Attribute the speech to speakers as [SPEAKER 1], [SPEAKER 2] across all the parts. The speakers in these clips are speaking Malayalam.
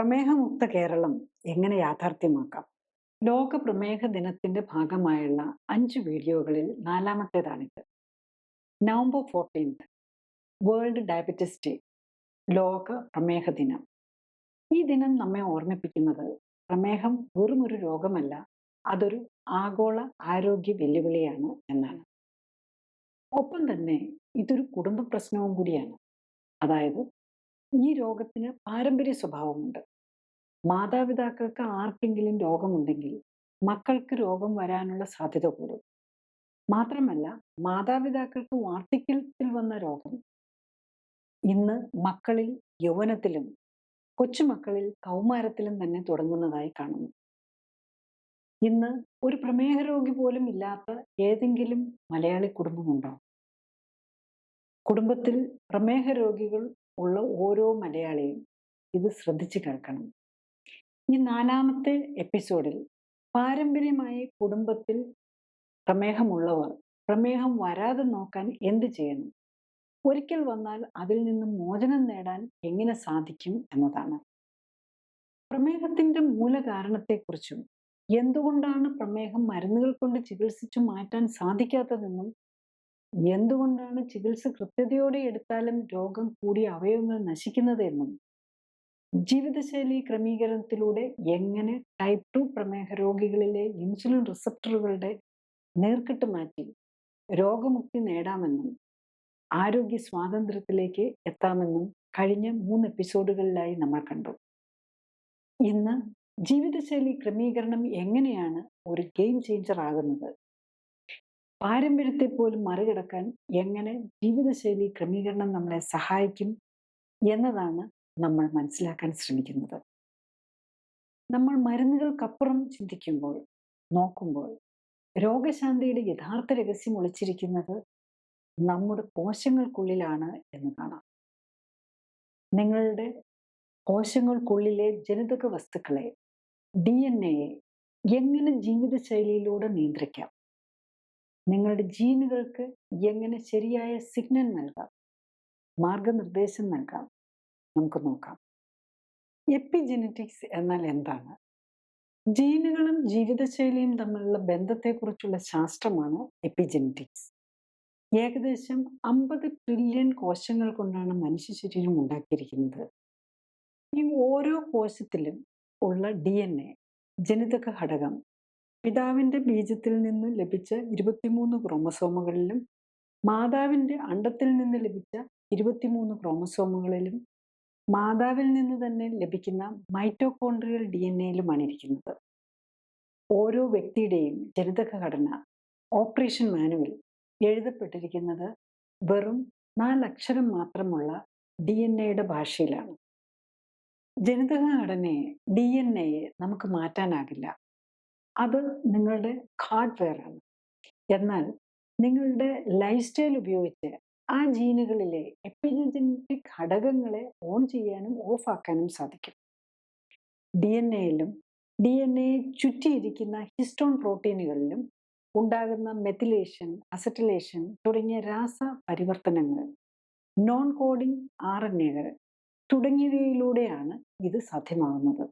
[SPEAKER 1] പ്രമേഹമുക്ത കേരളം എങ്ങനെ യാഥാർത്ഥ്യമാക്കാം? ലോക പ്രമേഹ ദിനത്തിന്റെ ഭാഗമായുള്ള അഞ്ച് വീഡിയോകളിൽ നാലാമത്തേതാണിത്. November fourteenth world diabetes day ലോക പ്രമേഹ ദിനം. ഈ ദിനം നമ്മെ ഓർമ്മിപ്പിക്കുന്നത് പ്രമേഹം ഒരു രോഗമല്ല അതൊരു ആഗോള ആരോഗ്യ വെല്ലുവിളിയാണ് എന്നാണ്. ഒപ്പം തന്നെ ഇതൊരു കുടുംബ പ്രശ്നവും കൂടിയാണ്. അതായത് ഈ രോഗത്തിന് പാരമ്പര്യ സ്വഭാവമുണ്ട്. മാതാപിതാക്കൾക്ക് ആർക്കെങ്കിലും രോഗമുണ്ടെങ്കിൽ മക്കൾക്ക് രോഗം വരാനുള്ള സാധ്യത കൂടും. മാത്രമല്ല മാതാപിതാക്കൾക്ക് വാർദ്ധക്യത്തിൽ വന്ന രോഗം. ഇന്ന് മക്കളിൽ യൗവനത്തിലും കൊച്ചുമക്കളിൽ കൗമാരത്തിലും തന്നെ തുടങ്ങുന്നതായി കാണുന്നു. ഇന്ന് ഒരു പ്രമേഹ രോഗി പോലും ഇല്ലാത്ത ഏതെങ്കിലും മലയാളി കുടുംബമുണ്ടോ? കുടുംബത്തിൽ പ്രമേഹ രോഗികൾ ഉള്ള ഓരോ മലയാളിയും ഇത് ശ്രദ്ധിച്ചു കേൾക്കണം. ഈ നാലാമത്തെ എപ്പിസോഡിൽ പാരമ്പര്യമായി കുടുംബത്തിൽ പ്രമേഹമുള്ളവർ പ്രമേഹം വരാതെ നോക്കാൻ എന്ത് ചെയ്യണം? ഒരിക്കൽ വന്നാൽ അതിൽ നിന്ന് മോചനം നേടാൻ എങ്ങനെ സാധിക്കും എന്നതാണ്. പ്രമേഹത്തിന്റെ മൂലകാരണത്തെക്കുറിച്ചും എന്തുകൊണ്ടാണ് പ്രമേഹം മരുന്നുകൾ കൊണ്ട് ചികിത്സിച്ചു മാറ്റാൻ സാധിക്കാത്തതെന്നും എന്തുകൊണ്ടാണ് ചികിത്സ കൃത്യതയോടെ എടുത്താലും രോഗം കൂടി അവയവങ്ങൾ നശിക്കുന്നത് എന്നും ജീവിതശൈലി ക്രമീകരണത്തിലൂടെ എങ്ങനെ ടൈപ്പ് ടു പ്രമേഹ രോഗികളിലെ ഇൻസുലിൻ റിസപ്റ്ററുകളുടെ നേർക്കിട്ട് മാറ്റി രോഗമുക്തി നേടാമെന്നും ആരോഗ്യ സ്വാതന്ത്ര്യത്തിലേക്ക് എത്താമെന്നും കഴിഞ്ഞ മൂന്ന് എപ്പിസോഡുകളിലായി നമ്മൾ കണ്ടു. ഇന്ന് ജീവിതശൈലി ക്രമീകരണം എങ്ങനെയാണ് ഒരു ഗെയിം ചേഞ്ചർ ആകുന്നത്? പാരമ്പര്യത്തെ പോലും മറികടക്കാൻ എങ്ങനെ ജീവിതശൈലി ക്രമീകരണം നമ്മളെ സഹായിക്കും എന്നതാണ് നമ്മൾ മനസ്സിലാക്കാൻ ശ്രമിക്കുന്നത്. നമ്മൾ മരുന്നുകൾക്കപ്പുറം ചിന്തിക്കുമ്പോൾ നോക്കുമ്പോൾ രോഗശാന്തിയുടെ യഥാർത്ഥ രഹസ്യം ഒളിച്ചിരിക്കുന്നത് നമ്മുടെ കോശങ്ങൾക്കുള്ളിലാണ് എന്ന് കാണാം. നിങ്ങളുടെ കോശങ്ങൾക്കുള്ളിലെ ജനിതക വസ്തുക്കളെ ഡി എൻ എയെ എങ്ങനെ ജീവിതശൈലിയിലൂടെ നിയന്ത്രിക്കാം? നിങ്ങളുടെ ജീനുകൾക്ക് എങ്ങനെ ശരിയായ സിഗ്നൽ നൽകാം? മാർഗനിർദ്ദേശം നൽകാം? നമുക്ക് നോക്കാം എപ്പിജെനറ്റിക്സ് എന്നാൽ എന്താണ്? ജീനുകളും ജീവിതശൈലിയും തമ്മിലുള്ള ബന്ധത്തെക്കുറിച്ചുള്ള ശാസ്ത്രമാണ് എപ്പിജെനറ്റിക്സ്. ഏകദേശം അമ്പത് ട്രില്യൺ കോശങ്ങൾ കൊണ്ടാണ് മനുഷ്യ ശരീരം ഉണ്ടാക്കിയിരിക്കുന്നത്. ഈ ഓരോ കോശത്തിലും ഉള്ള ഡി എൻ എ ജനിതക ഘടകം പിതാവിന്റെ ബീജത്തിൽ നിന്ന് ലഭിച്ച ഇരുപത്തിമൂന്ന് ക്രോമസോമുകളിലും മാതാവിന്റെ അണ്ടത്തിൽ നിന്ന് ലഭിച്ച ഇരുപത്തിമൂന്ന് ക്രോമസോമുകളിലും മാതാവിൽ നിന്ന് തന്നെ ലഭിക്കുന്ന മൈറ്റോകോൺട്രിയൽ ഡി എൻ എയിലുമാണ് ഇരിക്കുന്നത്. ഓരോ വ്യക്തിയുടെയും ജനിതക ഘടന ഓപ്പറേഷൻ മാനുവൽ എഴുതപ്പെട്ടിരിക്കുന്നത് വെറും നാലക്ഷരം മാത്രമുള്ള ഡി എൻ എയുടെ ഭാഷയിലാണ്. ജനിതക ഘടനയെ ഡി എൻ എയെ നമുക്ക് മാറ്റാനാകില്ല. അത് നിങ്ങളുടെ ഹാർഡ്വെയർ ആണ് എന്നാൽ നിങ്ങളുടെ ലൈഫ് സ്റ്റൈൽ ഉപയോഗിച്ച് ആ ജീനുകളിലെ എപ്പിജനറ്റിക് ഘടകങ്ങളെ ഓൺ ചെയ്യാനും ഓഫ് ആക്കാനും സാധിക്കും. ഡി എൻ എയിലും ഡി എൻ എ ചുറ്റിയിരിക്കുന്ന ഹിസ്റ്റോൺ പ്രോട്ടീനുകളിലും ഉണ്ടാകുന്ന മെത്തിലേഷൻ അസറ്റിലേഷൻ തുടങ്ങിയ രാസ പരിവർത്തനങ്ങൾ നോൺ കോഡിംഗ് ആർ എൻ എകൾ തുടങ്ങിയവയിലൂടെയാണ് ഇത് സാധ്യമാകുന്നത്.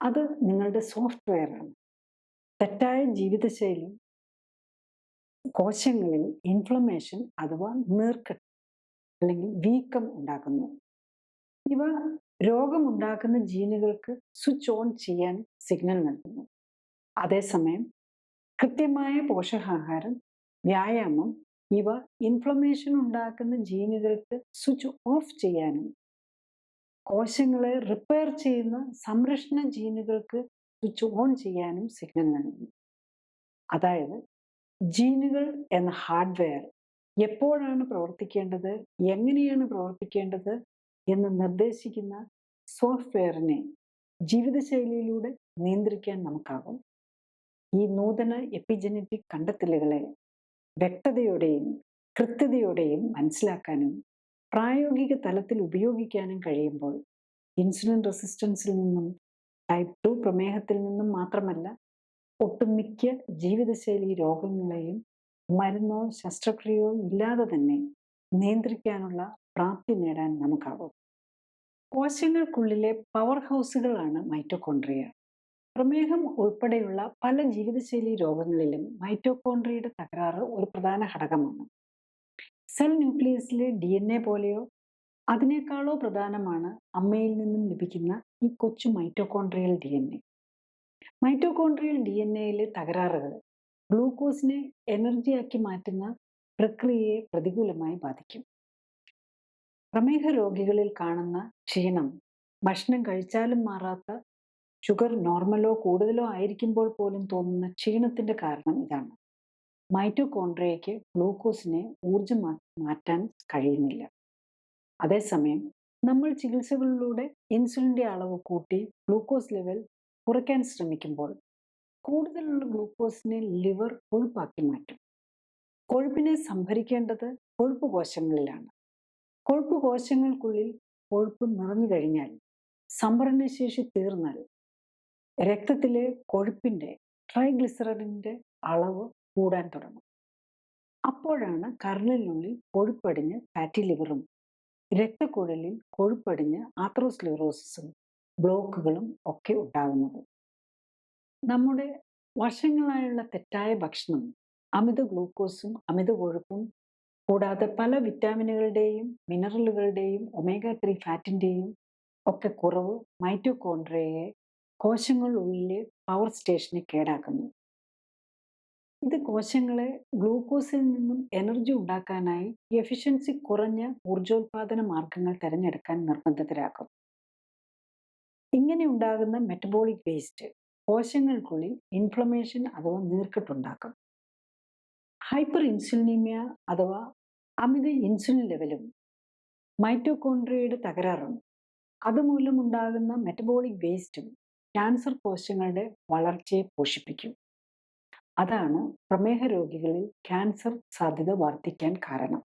[SPEAKER 1] അത് നിങ്ങളുടെ സോഫ്റ്റ്വെയറാണ്. തെറ്റായ ജീവിതശൈലി കോശങ്ങളിൽ ഇൻഫ്ലമേഷൻ അഥവാ നീർക്കെട്ട് അല്ലെങ്കിൽ വീക്കം ഉണ്ടാക്കുന്നു. ഇവ രോഗമുണ്ടാക്കുന്ന ജീനുകൾക്ക് സ്വിച്ച് ഓൺ ചെയ്യാൻ സിഗ്നൽ നൽകുന്നു. അതേസമയം കൃത്യമായ പോഷകാഹാരം വ്യായാമം ഇവ ഇൻഫ്ലമേഷൻ ഉണ്ടാക്കുന്ന ജീനുകൾക്ക് സ്വിച്ച് ഓഫ് ചെയ്യാനും കോശങ്ങളെ റിപ്പയർ ചെയ്യുന്ന സംരക്ഷണ ജീനുകൾക്ക് സ്വിച്ച് ഓൺ ചെയ്യാനും സിഗ്നൽ നൽകുന്നു. അതായത് ജീനുകൾ എന്ന ഹാർഡ്വെയർ എപ്പോഴാണ് പ്രവർത്തിക്കേണ്ടത് എങ്ങനെയാണ് പ്രവർത്തിക്കേണ്ടത് എന്ന് നിർദ്ദേശിക്കുന്ന സോഫ്റ്റ്വെയറിനെ ജീവിതശൈലിയിലൂടെ നിയന്ത്രിക്കാൻ നമുക്കാകും. ഈ നൂതന എപ്പിജനറ്റിക് കണ്ടെത്തലുകളെ വ്യക്തതയോടെയും കൃത്യതയോടെയും മനസ്സിലാക്കാനും പ്രായോഗിക തലത്തിൽ ഉപയോഗിക്കാനും കഴിയുമ്പോൾ ഇൻസുലിൻ റെസിസ്റ്റൻസിൽ നിന്നും ടൈപ്പ് ടു പ്രമേഹത്തിൽ നിന്നും മാത്രമല്ല ഒട്ടുമിക്ക ജീവിതശൈലി രോഗങ്ങളെയും മരുന്നോ ശസ്ത്രക്രിയയോ ഇല്ലാതെ തന്നെ നിയന്ത്രിക്കാനുള്ള പ്രാപ്തി നേടാൻ നമുക്കാകും കോശങ്ങൾക്കുള്ളിലെ പവർ ഹൗസുകളാണ് മൈറ്റോകോൺട്രിയ പ്രമേഹം ഉൾപ്പെടെയുള്ള പല ജീവിതശൈലി രോഗങ്ങളിലും മൈറ്റോകോൺട്രിയയുടെ തകരാറ് ഒരു പ്രധാന ഘടകമാണ്. സെൽ ന്യൂക്ലിയസിലെ ഡി എൻ എ പോലെയോ അതിനേക്കാളോ പ്രധാനമാണ് അമ്മയിൽ നിന്നും ലഭിക്കുന്ന ഈ കൊച്ചു mitochondrial D N A. Mitochondrial D N എയിലെ തകരാറുകൾ ഗ്ലൂക്കോസിനെ എനർജിയാക്കി മാറ്റുന്ന പ്രക്രിയയെ പ്രതികൂലമായി ബാധിക്കും. പ്രമേഹ രോഗികളിൽ കാണുന്ന ക്ഷീണം ഭക്ഷണം കഴിച്ചാലും മാറാത്ത ഷുഗർ നോർമലോ കൂടുതലോ ആയിരിക്കുമ്പോൾ പോലും തോന്നുന്ന ക്ഷീണത്തിന്റെ കാരണം ഇതാണ്. മൈറ്റോകോൺട്രിയയ്ക്ക് ഗ്ലൂക്കോസിനെ ഊർജം മാറ്റാൻ കഴിയുന്നില്ല. അതേസമയം നമ്മൾ ചികിത്സകളിലൂടെ ഇൻസുലിന്റെ അളവ് കൂട്ടി ഗ്ലൂക്കോസ് ലെവൽ കുറയ്ക്കാൻ ശ്രമിക്കുമ്പോൾ കൂടുതലുള്ള ഗ്ലൂക്കോസിനെ ലിവർ കൊഴുപ്പാക്കി മാറ്റും. കൊഴുപ്പിനെ സംഭരിക്കേണ്ടത് കൊഴുപ്പ് കോശങ്ങളിലാണ്. കൊഴുപ്പ് കോശങ്ങൾക്കുള്ളിൽ കൊഴുപ്പ് നിറഞ്ഞു കഴിഞ്ഞാൽ സംഭരണശേഷി തീർന്നാൽ രക്തത്തിലെ കൊഴുപ്പിന്റെ ട്രൈഗ്ലിസറിഡിന്റെ അളവ് കൂടാൻ തുടങ്ങും. അപ്പോഴാണ് കരളിനുള്ളിൽ കൊഴുപ്പടിഞ്ഞ് ഫാറ്റി ലിവറും രക്തക്കുഴലിൽ കൊഴുപ്പടിഞ്ഞ് ആത്രോസ്ലിറോസിസും ബ്ലോക്കുകളും ഒക്കെ ഉണ്ടാകുന്നത് നമ്മുടെ വർഷങ്ങളായുള്ള തെറ്റായ ഭക്ഷണം അമിത ഗ്ലൂക്കോസും അമിത കൊഴുപ്പും കൂടാതെ പല വിറ്റാമിനുകളുടെയും മിനറലുകളുടെയും ഒമേഗ ത്രീ ഫാറ്റിന്റെയും ഒക്കെ കുറവ് മൈറ്റോകോൺഡ്രയെ കോശങ്ങളുള്ളിലെ പവർ സ്റ്റേഷനെ കേടാക്കുന്നു. ഇത് കോശങ്ങളെ ഗ്ലൂക്കോസിൽ നിന്നും എനർജി ഉണ്ടാക്കാനായി എഫിഷ്യൻസി കുറഞ്ഞ ഊർജോൽപാദന മാർഗങ്ങൾ തിരഞ്ഞെടുക്കാൻ നിർബന്ധിതരാക്കും. ഇങ്ങനെ ഉണ്ടാകുന്ന മെറ്റബോളിക് വേസ്റ്റ് കോശങ്ങൾക്കുള്ളിൽ ഇൻഫ്ലമേഷൻ അഥവാ നീർക്കെട്ടുണ്ടാക്കും. ഹൈപ്പർ ഇൻസുലിനീമിയ അഥവാ അമിത ഇൻസുലിൻ ലെവലും മൈറ്റോകോൺട്രിയയുടെ തകരാറും അതുമൂലമുണ്ടാകുന്ന മെറ്റബോളിക് വേസ്റ്റും ക്യാൻസർ കോശങ്ങളുടെ വളർച്ചയെ പോഷിപ്പിക്കും. അതാണ് പ്രമേഹ രോഗികളിൽ ക്യാൻസർ സാധ്യത വർദ്ധിക്കാൻ കാരണം.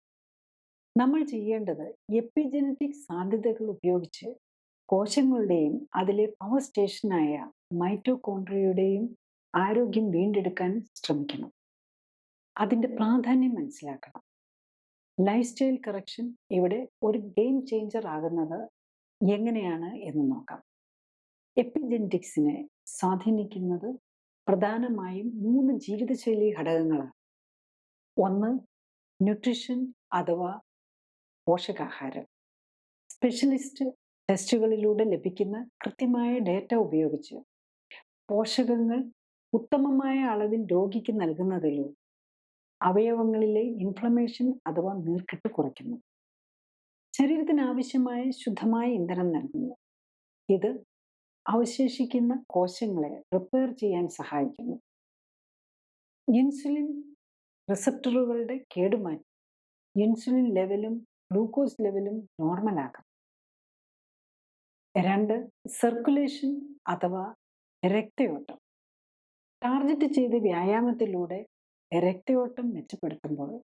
[SPEAKER 1] നമ്മൾ ചെയ്യേണ്ടത് എപ്പിജനറ്റിക് സാധ്യതകൾ ഉപയോഗിച്ച് കോശങ്ങളുടെയും അതിലെ പവർ സ്റ്റേഷനായ മൈറ്റോകോൺട്രിയയുടെയും ആരോഗ്യം വീണ്ടെടുക്കാൻ ശ്രമിക്കണം. അതിന്റെ പ്രാധാന്യം മനസ്സിലാക്കണം. ലൈഫ് സ്റ്റൈൽ കറക്ഷൻ ഇവിടെ ഒരു ഗെയിം ചേഞ്ചർ ആകുന്നത് എങ്ങനെയാണ് എന്ന് നോക്കാം. എപ്പിജെനറ്റിക്സിനെ സ്വാധീനിക്കുന്നത് പ്രധാനമായും മൂന്ന് ജീവിതശൈലി ഘടകങ്ങളാണ്. ഒന്ന് ന്യൂട്രിഷൻ അഥവാ പോഷകാഹാരം. സ്പെഷ്യലിസ്റ്റ് ടെസ്റ്റുകളിലൂടെ ലഭിക്കുന്ന കൃത്യമായ ഡേറ്റ ഉപയോഗിച്ച് പോഷകങ്ങൾ ഉത്തമമായ അളവിൽ രോഗിക്ക് നൽകുന്നതിലൂടെ അവയവങ്ങളിലെ ഇൻഫ്ലമേഷൻ അഥവാ നീർക്കെട്ട് കുറയ്ക്കുന്നു. ശരീരത്തിന് ആവശ്യമായ ശുദ്ധമായ ഇന്ധനം നൽകുന്നു. ഇത് അവശേഷിക്കുന്ന കോശങ്ങളെ റിപ്പയർ ചെയ്യാൻ സഹായിക്കുന്നു. ഇൻസുലിൻ റിസപ്റ്ററുകളുടെ കേടുമാറ്റി. ഇൻസുലിൻ ലെവലും ഗ്ലൂക്കോസ് ലെവലും നോർമലാക്കും രണ്ട് സർക്കുലേഷൻ അഥവാ രക്തയോട്ടം. ടാർജറ്റ് ചെയ്ത വ്യായാമത്തിലൂടെ രക്തയോട്ടം മെച്ചപ്പെടുത്തുമ്പോൾ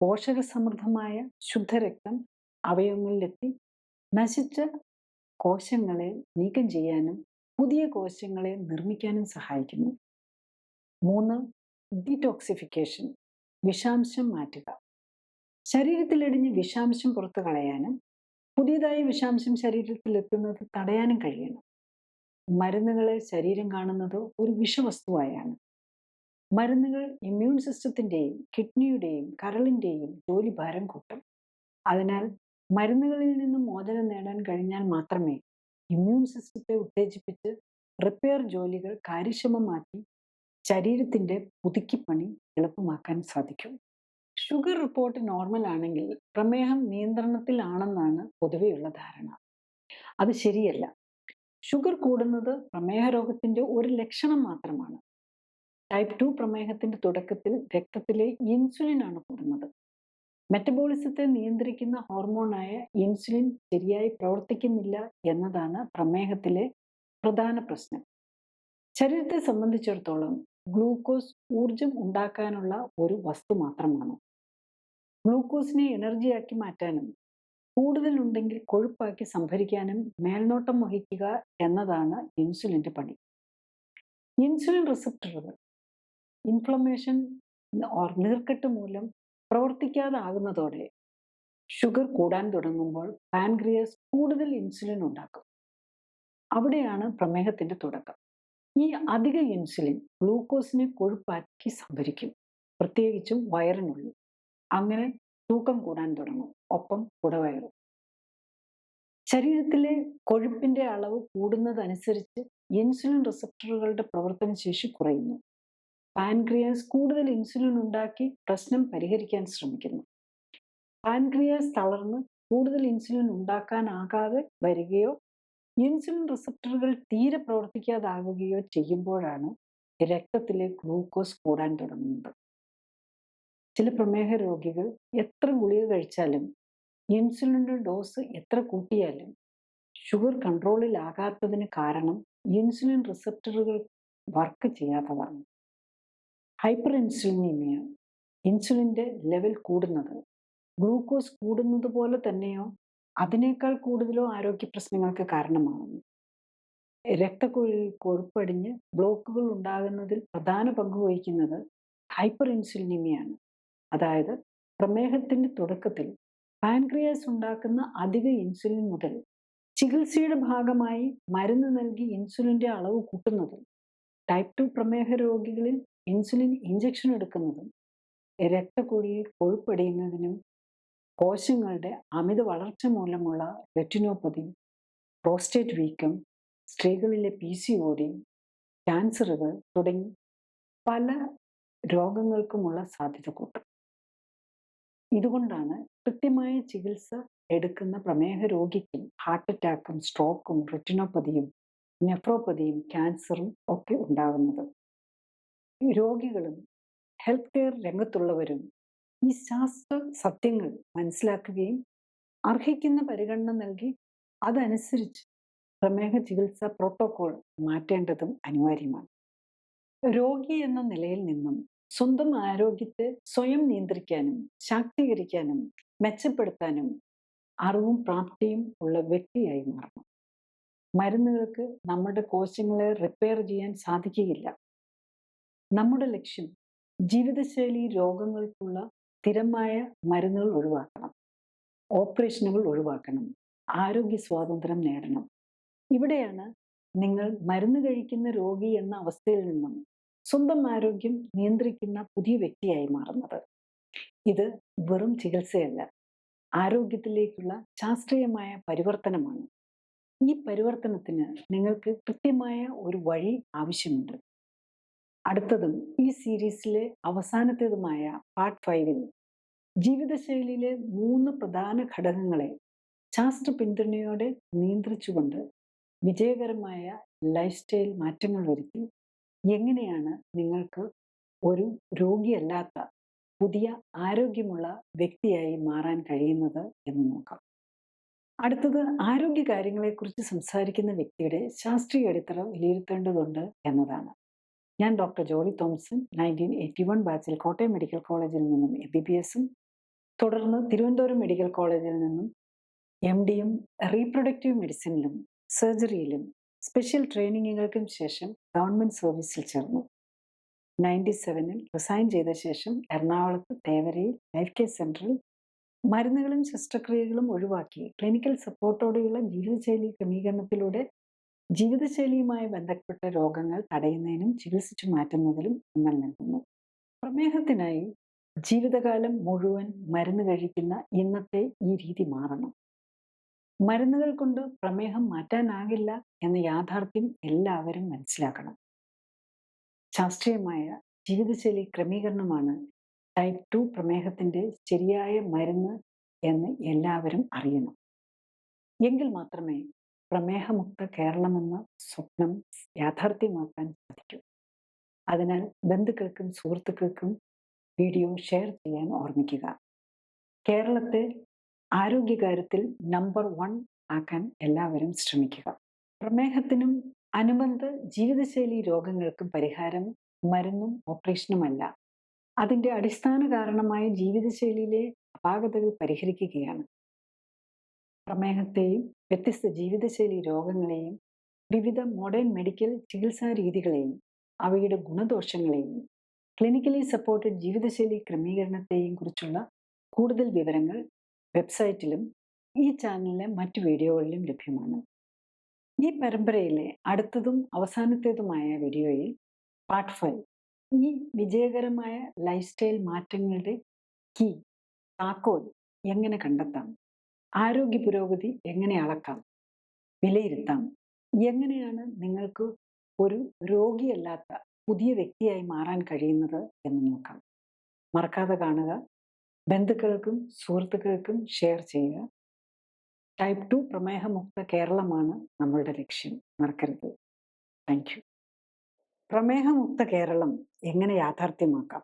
[SPEAKER 1] പോഷകസമൃദ്ധമായ ശുദ്ധരക്തം അവയവങ്ങളിലെത്തി നശിച്ച കോശങ്ങളെ നീക്കം ചെയ്യാനും പുതിയ കോശങ്ങളെ നിർമ്മിക്കാനും സഹായിക്കുന്നു. മൂന്ന് ഡീടോക്സിഫിക്കേഷൻ വിഷാംശം മാറ്റുക. ശരീരത്തിലടിഞ്ഞ് വിഷാംശം പുറത്തു കളയാനും പുതിയതായി വിഷാംശം ശരീരത്തിൽ എത്തുന്നത് തടയാനും കഴിയണം. മരുന്നുകളെ ശരീരം കാണുന്നത് ഒരു വിഷവസ്തുവായാണ്. മരുന്നുകൾ ഇമ്മ്യൂൺ സിസ്റ്റത്തിന്റെയും കിഡ്നിയുടെയും കരളിന്റെയും ജോലി ഭാരം കൂട്ടും. അതിനാൽ മരുന്നുകളിൽ നിന്നും മോചനം നേടാൻ കഴിഞ്ഞാൽ മാത്രമേ ഇമ്മ്യൂൺ സിസ്റ്റത്തെ ഉത്തേജിപ്പിച്ച് റിപ്പയർ ജോലികൾ കാര്യക്ഷമമാക്കി ശരീരത്തിന്റെ പുതുക്കിപ്പണി എളുപ്പമാക്കാൻ സാധിക്കും. ഷുഗർ റിപ്പോർട്ട് നോർമൽ ആണെങ്കിൽ പ്രമേഹം നിയന്ത്രണത്തിലാണെന്നാണ് പൊതുവെയുള്ള ധാരണ. അത് ശരിയല്ല. ഷുഗർ കൂടുന്നത് പ്രമേഹ രോഗത്തിന്റെ ഒരു ലക്ഷണം മാത്രമാണ്. ടൈപ്പ് ടു പ്രമേഹത്തിന്റെ തുടക്കത്തിൽ രക്തത്തിലെ ഇൻസുലിൻ ആണ് കൂടുന്നത്. മെറ്റബോളിസത്തെ നിയന്ത്രിക്കുന്ന ഹോർമോണായ ഇൻസുലിൻ ശരിയായി പ്രവർത്തിക്കുന്നില്ല എന്നതാണ് പ്രമേഹത്തിലെ പ്രധാന പ്രശ്നം. ശരീരത്തെ സംബന്ധിച്ചിടത്തോളം ഗ്ലൂക്കോസ് ഊർജം ഉണ്ടാക്കാനുള്ള ഒരു വസ്തു മാത്രമാണ്. ഗ്ലൂക്കോസിനെ എനർജിയാക്കി മാറ്റാനും കൂടുതലുണ്ടെങ്കിൽ കൊഴുപ്പാക്കി സംഭരിക്കാനും മേൽനോട്ടം വഹിക്കുക എന്നതാണ് ഇൻസുലിന്റെ പണി. ഇൻസുലിൻ റിസപ്റ്ററുകൾ ഇൻഫ്ലമേഷൻ ഓർ നീർക്കെട്ട് മൂലം പ്രവർത്തിക്കാതാകുന്നതോടെ ഷുഗർ കൂടാൻ തുടങ്ങുമ്പോൾ പാൻക്രിയസ് കൂടുതൽ ഇൻസുലിൻ ഉണ്ടാക്കും. അവിടെയാണ് പ്രമേഹത്തിന്റെ തുടക്കം. ഈ അധിക ഇൻസുലിൻ ഗ്ലൂക്കോസിനെ കൊഴുപ്പാക്കി സംഭരിക്കും. പ്രത്യേകിച്ചും വയറിനുള്ളിൽ. അങ്ങനെ തൂക്കം കൂടാൻ തുടങ്ങും. ഒപ്പം കുടവയറും. ശരീരത്തിലെ കൊഴുപ്പിന്റെ അളവ് കൂടുന്നതനുസരിച്ച് ഇൻസുലിൻ റിസപ്റ്ററുകളുടെ പ്രവർത്തന ശേഷി കുറയുന്നു. പാൻക്രിയാസ് കൂടുതൽ ഇൻസുലിൻ ഉണ്ടാക്കി പ്രശ്നം പരിഹരിക്കാൻ ശ്രമിക്കുന്നു. പാൻക്രിയാസ് തളർന്ന് കൂടുതൽ ഇൻസുലിൻ ഉണ്ടാക്കാനാകാതെ വരികയോ ഇൻസുലിൻ റിസപ്റ്ററുകൾ തീരെ പ്രവർത്തിക്കാതാവുകയോ ചെയ്യുമ്പോഴാണ് രക്തത്തിലെ ഗ്ലൂക്കോസ് കൂടാൻ തുടങ്ങുന്നത്. ചില പ്രമേഹ രോഗികൾ എത്ര ഗുളിക കഴിച്ചാലും ഇൻസുലിന്റെ ഡോസ് എത്ര കൂട്ടിയാലും ഷുഗർ കൺട്രോളിലാകാത്തതിന് കാരണം ഇൻസുലിൻ റിസപ്റ്ററുകൾ വർക്ക് ചെയ്യാത്തതാണ്. ഹൈപ്പർ ഇൻസുലിനീമിയ ഇൻസുലിന്റെ ലെവൽ കൂടുന്നത് ഗ്ലൂക്കോസ് കൂടുന്നത് പോലെ തന്നെയോ അതിനേക്കാൾ കൂടുതലോ ആരോഗ്യ പ്രശ്നങ്ങൾക്ക് കാരണമാകുന്നു രക്തക്കുഴലിൽ കൊഴുപ്പടിഞ്ഞ് ബ്ലോക്കുകൾ ഉണ്ടാകുന്നതിൽ പ്രധാന പങ്ക് വഹിക്കുന്നത് ഹൈപ്പർ ഇൻസുലിനിമിയാണ് അതായത് പ്രമേഹത്തിന്റെ തുടക്കത്തിൽ പാൻക്രിയാസ് ഉണ്ടാക്കുന്ന അധിക ഇൻസുലിൻ മുതൽ ചികിത്സയുടെ ഭാഗമായി മരുന്ന് നൽകി ഇൻസുലിന്റെ അളവ് കൂട്ടുന്നതും ടൈപ്പ് ടു പ്രമേഹ രോഗികളിൽ ഇൻസുലിൻ ഇഞ്ചക്ഷൻ എടുക്കുന്നതും രക്തക്കുഴിയിൽ കൊഴുപ്പടിയുന്നതിനും കോശങ്ങളുടെ അമിത വളർച്ച മൂലമുള്ള റെറ്റിനോപ്പതി പ്രോസ്റ്റേറ്റ് വീക്കം സ്ത്രീകളിലെ പി സി ഓടി ക്യാൻസറുകൾ തുടങ്ങി പല രോഗങ്ങൾക്കുമുള്ള സാധ്യത കൂട്ടും. ഇതുകൊണ്ടാണ് കൃത്യമായ ചികിത്സ എടുക്കുന്ന പ്രമേഹ രോഗിക്കും ഹാർട്ട് അറ്റാക്കും സ്ട്രോക്കും റെറ്റിനോപ്പതിയും നെഫ്രോപ്പതിയും ക്യാൻസറും ഒക്കെ ഉണ്ടാകുന്നത് രോഗികളും ഹെൽത്ത് കെയർ രംഗത്തുള്ളവരും ഈ ശാസ്ത്ര സത്യങ്ങൾ മനസ്സിലാക്കുകയും അർഹിക്കുന്ന പരിഗണന നൽകി അതനുസരിച്ച് പ്രമേഹ ചികിത്സാ പ്രോട്ടോകോൾ മാറ്റേണ്ടതും അനിവാര്യമാണ്. രോഗി എന്ന നിലയിൽ നിന്നും സ്വന്തം ആരോഗ്യത്തെ സ്വയം നിയന്ത്രിക്കാനും ശാക്തീകരിക്കാനും മെച്ചപ്പെടുത്താനും അറിവും പ്രാപ്തിയും ഉള്ള വ്യക്തിയായി മാറണം. മരുന്നുകൾക്ക് നമ്മുടെ കോശങ്ങളെ റിപ്പയർ ചെയ്യാൻ സാധിക്കുകയില്ല. നമ്മുടെ ലക്ഷ്യം ജീവിതശൈലി രോഗങ്ങൾക്കുള്ള സ്ഥിരമായ മരുന്നുകൾ ഒഴിവാക്കണം ഓപ്പറേഷനുകൾ ഒഴിവാക്കണം ആരോഗ്യ സ്വാതന്ത്ര്യം നേടണം. ഇവിടെയാണ് നിങ്ങൾ മരുന്ന് കഴിക്കുന്ന രോഗി എന്ന അവസ്ഥയിൽ നിന്നും സ്വന്തം ആരോഗ്യം നിയന്ത്രിക്കുന്ന പുതിയ വ്യക്തിയായി മാറുന്നത്. ഇത് വെറും ചികിത്സയല്ല ആരോഗ്യത്തിലേക്കുള്ള ശാസ്ത്രീയമായ പരിവർത്തനമാണ്. ഈ പരിവർത്തനത്തിന് നിങ്ങൾക്ക് കൃത്യമായ ഒരു വഴി ആവശ്യമുണ്ട്. അടുത്തതും ഈ സീരീസിലെ അവസാനത്തേതുമായ പാർട്ട് ഫൈവിൽ ജീവിതശൈലിയിലെ മൂന്ന് പ്രധാന ഘടകങ്ങളെ ശാസ്ത്ര പിന്തുണയോടെ നിയന്ത്രിച്ചുകൊണ്ട് വിജയകരമായ ലൈഫ് സ്റ്റൈൽ മാറ്റങ്ങൾ വരുത്തി എങ്ങനെയാണ് നിങ്ങൾക്ക് ഒരു രോഗിയല്ലാത്ത പുതിയ ആരോഗ്യമുള്ള വ്യക്തിയായി മാറാൻ കഴിയുന്നത് എന്ന് നോക്കാം. അടുത്തത് ആരോഗ്യ കാര്യങ്ങളെക്കുറിച്ച് സംസാരിക്കുന്ന വ്യക്തിയുടെ ശാസ്ത്രീയ അടിത്തറ വിലയിരുത്തേണ്ടതുണ്ട് എന്നതാണ്. ഞാൻ doctor Jolly Thomson nineteen eighty one ബാച്ചിൽ കോട്ടയം മെഡിക്കൽ കോളേജിൽ നിന്നും എം ബി ബി എസും തുടർന്ന് തിരുവനന്തപുരം മെഡിക്കൽ കോളേജിൽ നിന്നും എം ഡിയും റീപ്രൊഡക്റ്റീവ് മെഡിസിനിലും സർജറിയിലും സ്പെഷ്യൽ ട്രെയിനിങ്ങുകൾക്കും ശേഷം ഗവൺമെന്റ് സർവീസിൽ ചേർന്നു. നയന്റി സെവനിൽ റിസൈൻ ചെയ്ത ശേഷം എറണാകുളത്ത് തേവരയിൽ ലൈഫ് കെയർ സെന്ററിൽ മരുന്നുകളും ശസ്ത്രക്രിയകളും ഒഴിവാക്കി. ക്ലിനിക്കൽ സപ്പോർട്ടോടെയുള്ള ജീവിതശൈലി ക്രമീകരണത്തിലൂടെ ജീവിതശൈലിയുമായി ബന്ധപ്പെട്ട രോഗങ്ങൾ തടയുന്നതിനും ചികിത്സിച്ചു മാറ്റുന്നതിലും ഊന്നൽ നൽകുന്നു. പ്രമേഹത്തിനായി ജീവിതകാലം മുഴുവൻ മരുന്ന് കഴിക്കുന്ന ഇന്നത്തെ ഈ രീതി മാറണം. മരുന്നുകൾ കൊണ്ട് പ്രമേഹം മാറ്റാനാകില്ല എന്ന യാഥാർത്ഥ്യം എല്ലാവരും മനസ്സിലാക്കണം. ശാസ്ത്രീയമായ ജീവിതശൈലി ക്രമീകരണമാണ് ടൈപ്പ് ടു പ്രമേഹത്തിന്റെ ശരിയായ മരുന്ന് എന്ന് എല്ലാവരും അറിയണം. എങ്കിൽ മാത്രമേ പ്രമേഹമുക്ത കേരളമെന്ന സ്വപ്നം യാഥാർത്ഥ്യമാക്കാൻ സാധിക്കൂ. അതിനാൽ ബന്ധുക്കൾക്കും സുഹൃത്തുക്കൾക്കും വീഡിയോ ഷെയർ ചെയ്യാൻ ഓർമ്മിക്കുക. കേരളത്തെ ആരോഗ്യകാര്യത്തിൽ നമ്പർ വൺ ആക്കാൻ എല്ലാവരും ശ്രമിക്കുക. പ്രമേഹത്തിനും അനുബന്ധ ജീവിതശൈലി രോഗങ്ങൾക്കും പരിഹാരം മരുന്നും ഓപ്പറേഷനുമല്ല അതിന്റെ അടിസ്ഥാന കാരണമായ ജീവിതശൈലിയിലെ അപാകതകൾ പരിഹരിക്കുകയാണ്. പ്രമേഹത്തെയും വ്യത്യസ്ത ജീവിതശൈലി രോഗങ്ങളെയും വിവിധ മോഡേൺ മെഡിക്കൽ ചികിത്സാ രീതികളെയും അവയുടെ ഗുണദോഷങ്ങളെയും ക്ലിനിക്കലി സപ്പോർട്ടഡ് ജീവിതശൈലി ക്രമീകരണത്തെയും കുറിച്ചുള്ള കൂടുതൽ വിവരങ്ങൾ വെബ്സൈറ്റിലും ഈ ചാനലിലെ മറ്റ് വീഡിയോകളിലും ലഭ്യമാണ്. ഈ പരമ്പരയിലെ അടുത്തതും അവസാനത്തേതുമായ വീഡിയോയിൽ പാർട്ട് ഫൈവ് ഈ വിജയകരമായ ലൈഫ് സ്റ്റൈൽ മാറ്റങ്ങളുടെ കീ താക്കോൽ എങ്ങനെ കണ്ടെത്താം? ആരോഗ്യ പുരോഗതി എങ്ങനെ അളക്കാം? വിലയിരുത്താം. എങ്ങനെയാണ് നിങ്ങൾക്ക് ഒരു രോഗിയല്ലാത്ത പുതിയ വ്യക്തിയായി മാറാൻ കഴിയുന്നത് എന്ന് നോക്കാം. മറക്കാതെ കാണുക. ബന്ധുക്കൾക്കും സുഹൃത്തുക്കൾക്കും ഷെയർ ചെയ്യുക. ടൈപ്പ് ടു പ്രമേഹമുക്ത കേരളമാണ് നമ്മളുടെ ലക്ഷ്യം. മറക്കരുത്. താങ്ക് യു പ്രമേഹമുക്ത കേരളം എങ്ങനെ യാഥാർത്ഥ്യമാക്കാം?